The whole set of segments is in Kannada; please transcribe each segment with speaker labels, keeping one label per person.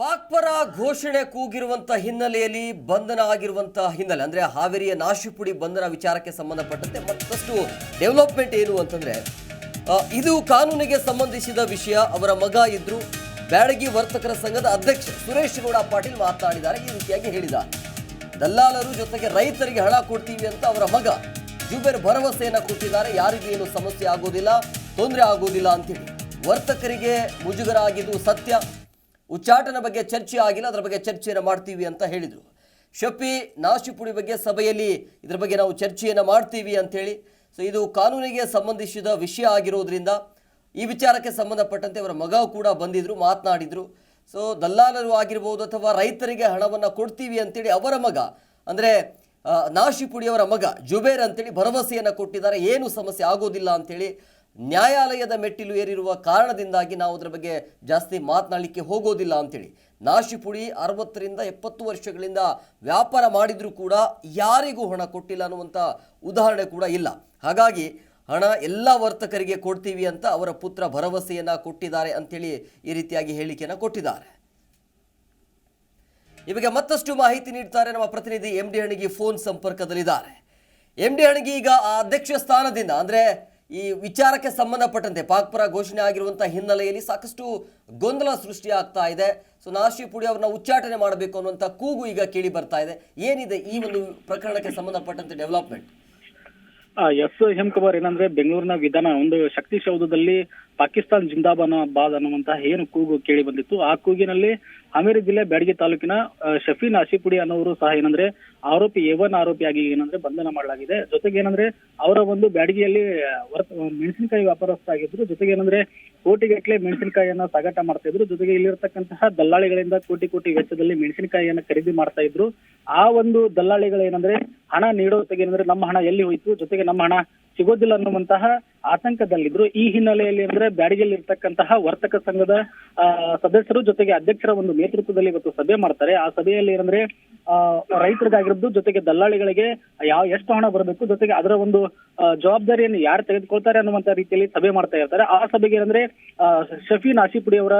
Speaker 1: ಪಾಕ್ ಪರ ಘೋಷಣೆ ಕೂಗಿರುವಂತ ಹಿನ್ನೆಲೆಯಲ್ಲಿ ಬಂಧನ ಆಗಿರುವಂತ ಹಿನ್ನೆಲೆ, ಅಂದ್ರೆ ಹಾವೇರಿಯ ನಾಶಿಪುಡಿ ಬಂಧನ ವಿಚಾರಕ್ಕೆ ಸಂಬಂಧಪಟ್ಟಂತೆ ಮತ್ತಷ್ಟು ಡೆವಲಪ್ಮೆಂಟ್ ಏನು ಅಂತಂದ್ರೆ ಇದು ಕಾನೂನಿಗೆ ಸಂಬಂಧಿಸಿದ ವಿಷಯ. ಅವರ ಮಗ ಇದ್ರು ಬ್ಯಾಡಗಿ ವರ್ತಕರ ಸಂಘದ ಅಧ್ಯಕ್ಷ ಸುರೇಶ್ ಗೌಡ ಪಾಟೀಲ್ ಮಾತನಾಡಿದ್ದಾರೆ. ಈ ರೀತಿಯಾಗಿ ಹೇಳಿದ್ದಾರೆ ದಲ್ಲಾಲರು ಜೊತೆಗೆ ರೈತರಿಗೆ ಹಣ ಕೊಡ್ತೀವಿ ಅಂತ ಅವರ ಮಗ ಜುಬೇರ್ ಭರವಸೆಯನ್ನ ಕೊಟ್ಟಿದ್ದಾರೆ. ಯಾರಿಗೂ ಏನು ಸಮಸ್ಯೆ ಆಗೋದಿಲ್ಲ, ತೊಂದರೆ ಆಗೋದಿಲ್ಲ ಅಂತೇಳಿ ವರ್ತಕರಿಗೆ ಮುಜುಗರ ಆಗಿದ್ದು ಸತ್ಯ. ಉಚ್ಚಾಟನ ಬಗ್ಗೆ ಚರ್ಚೆ ಆಗಿಲ್ಲ, ಅದರ ಬಗ್ಗೆ ಚರ್ಚೆಯನ್ನು ಮಾಡ್ತೀವಿ ಅಂತ ಹೇಳಿದರು. ಶಫಿ ನಾಶಿಪುಡಿ ಬಗ್ಗೆ ಸಭೆಯಲ್ಲಿ ಇದರ ಬಗ್ಗೆ ನಾವು ಚರ್ಚೆಯನ್ನು ಮಾಡ್ತೀವಿ ಅಂಥೇಳಿ ಸೊ ಇದು ಕಾನೂನಿಗೆ ಸಂಬಂಧಿಸಿದ ವಿಷಯ ಆಗಿರೋದ್ರಿಂದ ಈ ವಿಚಾರಕ್ಕೆ ಸಂಬಂಧಪಟ್ಟಂತೆ ಅವರ ಮಗ ಕೂಡ ಬಂದಿದ್ದರು ಮಾತನಾಡಿದರು. ಸೊ ದಲ್ಲಾಲರು ಆಗಿರ್ಬೋದು ಅಥವಾ ರೈತರಿಗೆ ಹಣವನ್ನು ಕೊಡ್ತೀವಿ ಅಂತೇಳಿ ಅವರ ಮಗ, ಅಂದರೆ ನಾಶಿಪುಡಿಯವರ ಮಗ ಜುಬೇರ್ ಅಂತೇಳಿ ಭರವಸೆಯನ್ನು ಕೊಟ್ಟಿದ್ದಾರೆ, ಏನು ಸಮಸ್ಯೆ ಆಗೋದಿಲ್ಲ ಅಂತೇಳಿ ನ್ಯಾಯಾಲಯದ ಮೆಟ್ಟಿಲು ಏರಿರುವ ಕಾರಣದಿಂದಾಗಿ ನಾವು ಅದರ ಬಗ್ಗೆ ಜಾಸ್ತಿ ಮಾತನಾಡಲಿಕ್ಕೆ ಹೋಗೋದಿಲ್ಲ ಅಂತೇಳಿ. ನಾಶಿಪುಡಿ ಅರವತ್ತರಿಂದ ಎಪ್ಪತ್ತು ವರ್ಷಗಳಿಂದ ವ್ಯಾಪಾರ ಮಾಡಿದರೂ ಕೂಡ ಯಾರಿಗೂ ಹಣ ಕೊಟ್ಟಿಲ್ಲ ಅನ್ನುವಂಥ ಉದಾಹರಣೆ ಕೂಡ ಇಲ್ಲ. ಹಾಗಾಗಿ ಹಣ ಎಲ್ಲ ವರ್ತಕರಿಗೆ ಕೊಡ್ತೀವಿ ಅಂತ ಅವರ ಪುತ್ರ ಭರವಸೆಯನ್ನು ಕೊಟ್ಟಿದ್ದಾರೆ ಅಂತೇಳಿ ಈ ರೀತಿಯಾಗಿ ಹೇಳಿಕೆಯನ್ನು ಕೊಟ್ಟಿದ್ದಾರೆ. ಬಗ್ಗೆ ಮತ್ತಷ್ಟು ಮಾಹಿತಿ ನೀಡ್ತಾರೆ ನಮ್ಮ ಪ್ರತಿನಿಧಿ ಎಂ ಡಿ ಹಣಿಗಿ ಫೋನ್ ಸಂಪರ್ಕದಲ್ಲಿದ್ದಾರೆ. ಎಂ ಡಿ ಹಣಿಗಿ ಈಗ ಆ ಅಧ್ಯಕ್ಷ ಸ್ಥಾನದಿಂದ ಅಂದ್ರೆ ಈ ವಿಚಾರಕ್ಕೆ ಸಂಬಂಧಪಟ್ಟಂತೆ ಪಾಕ್ಪುರ ಘೋಷಣೆ ಆಗಿರುವಂತಹ ಹಿನ್ನೆಲೆಯಲ್ಲಿ ಸಾಕಷ್ಟು ಗೊಂದಲ ಸೃಷ್ಟಿ ಆಗ್ತಾ ಇದೆ. ಸೊ ನಾಶಿಪುಡಿ ಅವ್ರನ್ನ ಉಚ್ಚಾಟನೆ ಮಾಡಬೇಕು ಅನ್ನುವಂಥ ಕೂಗು ಈಗ ಕೇಳಿ ಬರ್ತಾ ಇದೆ. ಏನಿದೆ ಈ ಒಂದು ಪ್ರಕರಣಕ್ಕೆ ಸಂಬಂಧಪಟ್ಟಂತೆ ಡೆವಲಪ್ಮೆಂಟ್
Speaker 2: ಎಸ್ ಹೇಮಕುಮಾರ್ ಏನಂದ್ರೆ ಬೆಂಗಳೂರಿನ ವಿಧಾನ, ಒಂದು ಶಕ್ತಿ ಸೌಧದಲ್ಲಿ ಪಾಕಿಸ್ತಾನ್ ಜಿಂದಾಬಾದ್ ಬಾದ್ ಅನ್ನುವಂತಹ ಏನು ಕೂಗು ಕೇಳಿ ಬಂದಿತ್ತು. ಆ ಕೂಗಿನಲ್ಲಿ ಹಾವೇರಿ ಜಿಲ್ಲೆ ಬ್ಯಾಡಗಿ ತಾಲೂಕಿನ ಶಫೀನ್ ಆಶಿಪುಡಿ ಅನ್ನೋರು ಸಹ ಏನಂದ್ರೆ ಆರೋಪಿ ಒನ್ ಆರೋಪಿಯಾಗಿ ಏನಂದ್ರೆ ಬಂಧನ ಮಾಡಲಾಗಿದೆ. ಜೊತೆಗೆ ಏನಂದ್ರೆ ಅವರ ಒಂದು ಬ್ಯಾಡಗಿಯಲ್ಲಿ ಮೆಣಸಿನಕಾಯಿ ವ್ಯಾಪಾರಸ್ಥ ಆಗಿದ್ರು. ಜೊತೆಗೆ ಏನಂದ್ರೆ ಕೋಟಿಗಟ್ಟಲೆ ಮೆಣಸಿನಕಾಯಿಯನ್ನ ಸಾಗಾಟ ಮಾಡ್ತಾ ಇದ್ರು. ಜೊತೆಗೆ ಇಲ್ಲಿರ್ತಕ್ಕಂತಹ ದಲ್ಲಾಳಿಗಳಿಂದ ಕೋಟಿ ಕೋಟಿ ವೆಚ್ಚದಲ್ಲಿ ಮೆಣಸಿನಕಾಯಿಯನ್ನ ಖರೀದಿ ಮಾಡ್ತಾ ಇದ್ರು. ಆ ಒಂದು ದಲ್ಲಾಳಿಗಳೇನಂದ್ರೆ ಹಣ ನೀಡೋತೆಗೆ ಏನಂದ್ರೆ ನಮ್ಮ ಹಣ ಎಲ್ಲಿ ಹೋಯ್ತು ಜೊತೆಗೆ ನಮ್ಮ ಹಣ ಸಿಗೋದಿಲ್ಲ ಅನ್ನುವಂತಹ ಆತಂಕದಲ್ಲಿದ್ರು. ಈ ಹಿನ್ನೆಲೆಯಲ್ಲಿ ಅಂದ್ರೆ ಬ್ಯಾಡಗಿಯಲ್ಲಿ ಇರ್ತಕ್ಕಂತಹ ವರ್ತಕ ಸಂಘದ ಸದಸ್ಯರು ಜೊತೆಗೆ ಅಧ್ಯಕ್ಷರ ಒಂದು ನೇತೃತ್ವದಲ್ಲಿ ಇವತ್ತು ಸಭೆ ಮಾಡ್ತಾರೆ. ಆ ಸಭೆಯಲ್ಲಿ ಏನಂದ್ರೆ ರೈತರಿಗಾಗಿರೋದು ಜೊತೆಗೆ ದಲ್ಲಾಳಿಗಳಿಗೆ ಯಾವ ಎಷ್ಟು ಹಣ ಬರಬೇಕು ಜೊತೆಗೆ ಅದರ ಒಂದು ಜವಾಬ್ದಾರಿಯನ್ನು ಯಾರು ತೆಗೆದುಕೊಳ್ತಾರೆ ಅನ್ನುವಂತ ರೀತಿಯಲ್ಲಿ ಸಭೆ ಮಾಡ್ತಾ ಇರ್ತಾರೆ. ಆ ಸಭೆಗೆ ಏನಂದ್ರೆ ಆ, ಶಫೀನ್ ಆಶಿಪುಡಿ ಅವರ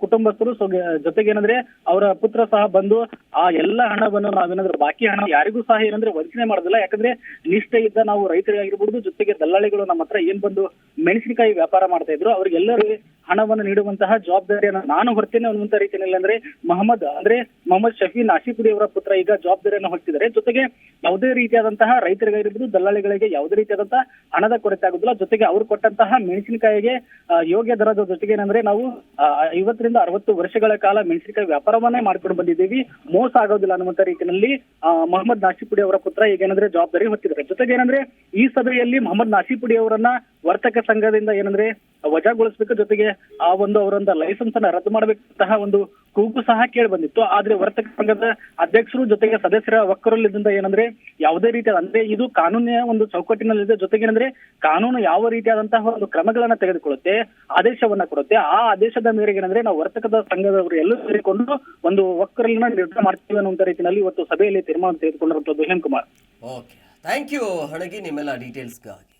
Speaker 2: ಕುಟುಂಬಸ್ಥರು ಸೊ ಜೊತೆಗೆ ಏನಂದ್ರೆ ಅವರ ಪುತ್ರ ಸಹ ಬಂದು ಆ ಎಲ್ಲ ಹಣವನ್ನು ನಾವೇನಂದ್ರೆ ಬಾಕಿ ಹಣ ಯಾರಿಗೂ ಸಹ ಏನಂದ್ರೆ ವಂಚನೆ ಮಾಡೋದಿಲ್ಲ. ಯಾಕಂದ್ರೆ ನಿಷ್ಠೆ ಇದ್ದ ನಾವು ರೈತರಿಗಾಗಿರ್ಬೋದು, ಜೊತೆಗೆ ದಲ್ಲಾಳಿಗಳು ನಮ್ಮ ಹತ್ರ ಏನ್ ಬಂದು ಮೆಣಸಿನಕಾಯಿ ವ್ಯಾಪಾರ ಮಾಡ್ತಾ ಇದ್ರು, ಅವ್ರಿಗೆಲ್ಲರಿಗೂ ಹಣವನ್ನು ನೀಡುವಂತಹ ಜವಾಬ್ದಾರಿಯನ್ನು ನಾನು ಹೊರ್ತೇನೆ ಅನ್ನುವಂತ ರೀತಿಯಲ್ಲಿ ಅಂದ್ರೆ ಮೊಹಮ್ಮದ್ ಅಂದ್ರೆ ಮೊಹಮ್ಮದ್ ಶಫಿ ನಾಶಿಪುರಿ ಅವರ ಪುತ್ರ ಈಗ ಜವಾಬ್ದಾರಿಯನ್ನು ಹೊತ್ತಿದ್ದಾರೆ ಜೊತೆಗೆ ಯಾವುದೇ ರೀತಿಯಾದಂತಹ ರೈತರಿಗಾಗಿರ್ಬೋದು ದಲ್ಲಾಳಿಗಳಿಗೆ ಯಾವುದೇ ರೀತಿಯಾದಂತಹ ಹಣದ ಕೊರತೆ ಆಗುದಿಲ್ಲ. ಜೊತೆಗೆ ಅವರು ಕೊಟ್ಟಂತಹ ಮೆಣಸಿನಕಾಯಿಗೆ ಯೋಗ್ಯ ದರದ ಜೊತೆಗೆ ಏನಂದ್ರೆ ನಾವು ಐವತ್ತರಿಂದ ಅರವತ್ತು ವರ್ಷಗಳ ಕಾಲ ಮೆಣಸಿನಕಾಯಿ ವ್ಯಾಪಾರವನ್ನೇ ಮಾಡ್ಕೊಂಡು ಬಂದಿದ್ದೀವಿ. ಮೋಸ ಆಗೋದಿಲ್ಲ ಅನ್ನುವಂತ ರೀತಿಯಲ್ಲಿ ಮೊಹಮ್ಮದ್ ನಾಶಿಪುಡಿ ಅವರ ಪುತ್ರ ಈಗ ಏನಂದ್ರೆ ಜವಾಬ್ದಾರಿ ಹೊತ್ತಿದ್ದಾರೆ. ಜೊತೆಗೆ ಏನಂದ್ರೆ ಈ ಸಭೆಯಲ್ಲಿ ಮೊಹಮ್ಮದ್ ನಾಶಿಪುಡಿ ಅವರನ್ನ ವರ್ತಕ ಸಂಘದಿಂದ ಏನಂದ್ರೆ ವಜಾಗೊಳಿಸಬೇಕು ಜೊತೆಗೆ ಆ ಒಂದು ಅವರೊಂದ ಲೈಸೆನ್ಸ್ ಅನ್ನ ರದ್ದು ಮಾಡಬೇಕಂತಹ ಒಂದು ಕೂಗು ಸಹ ಕೇಳಿ ಬಂದಿತ್ತು. ಆದ್ರೆ ವರ್ತಕ ಸಂಘದ ಅಧ್ಯಕ್ಷರು ಜೊತೆಗೆ ಸದಸ್ಯರ ಒಕ್ಕರಲ್ಲಿದ್ದ ಏನಂದ್ರೆ ಯಾವುದೇ ರೀತಿಯಾದ, ಅಂದ್ರೆ ಇದು ಕಾನೂನಿನ ಒಂದು ಚೌಕಟ್ಟಿನಲ್ಲಿದೆ. ಜೊತೆಗೆ ಏನಂದ್ರೆ ಕಾನೂನು ಯಾವ ರೀತಿಯಾದಂತಹ ಒಂದು ಕ್ರಮಗಳನ್ನ ತೆಗೆದುಕೊಳ್ಳುತ್ತೆ, ಆದೇಶವನ್ನ ಕೊಡುತ್ತೆ. ಆ ಆದೇಶದ ಮೇರೆಗೆ ಏನಂದ್ರೆ ನಾವು ವರ್ತಕದ ಸಂಘದವರು ಎಲ್ಲೂ ಸೇರಿಕೊಂಡು ಒಂದು ಒಕ್ಕರಲಿನ ನಿರ್ಧಾರ ಮಾಡ್ತೀವಿ ಅನ್ನುವಂತ ರೀತಿಯಲ್ಲಿ ಇವತ್ತು ಸಭೆಯಲ್ಲಿ ತೀರ್ಮಾನ ತೆಗೆದುಕೊಂಡಿರುವಂತದ್ದು Hemakumar.
Speaker 1: Okay thank you Hanagi ನಿಮ್ಮೆಲ್ಲ ಡೀಟೇಲ್ಸ್ಗಾಗಿ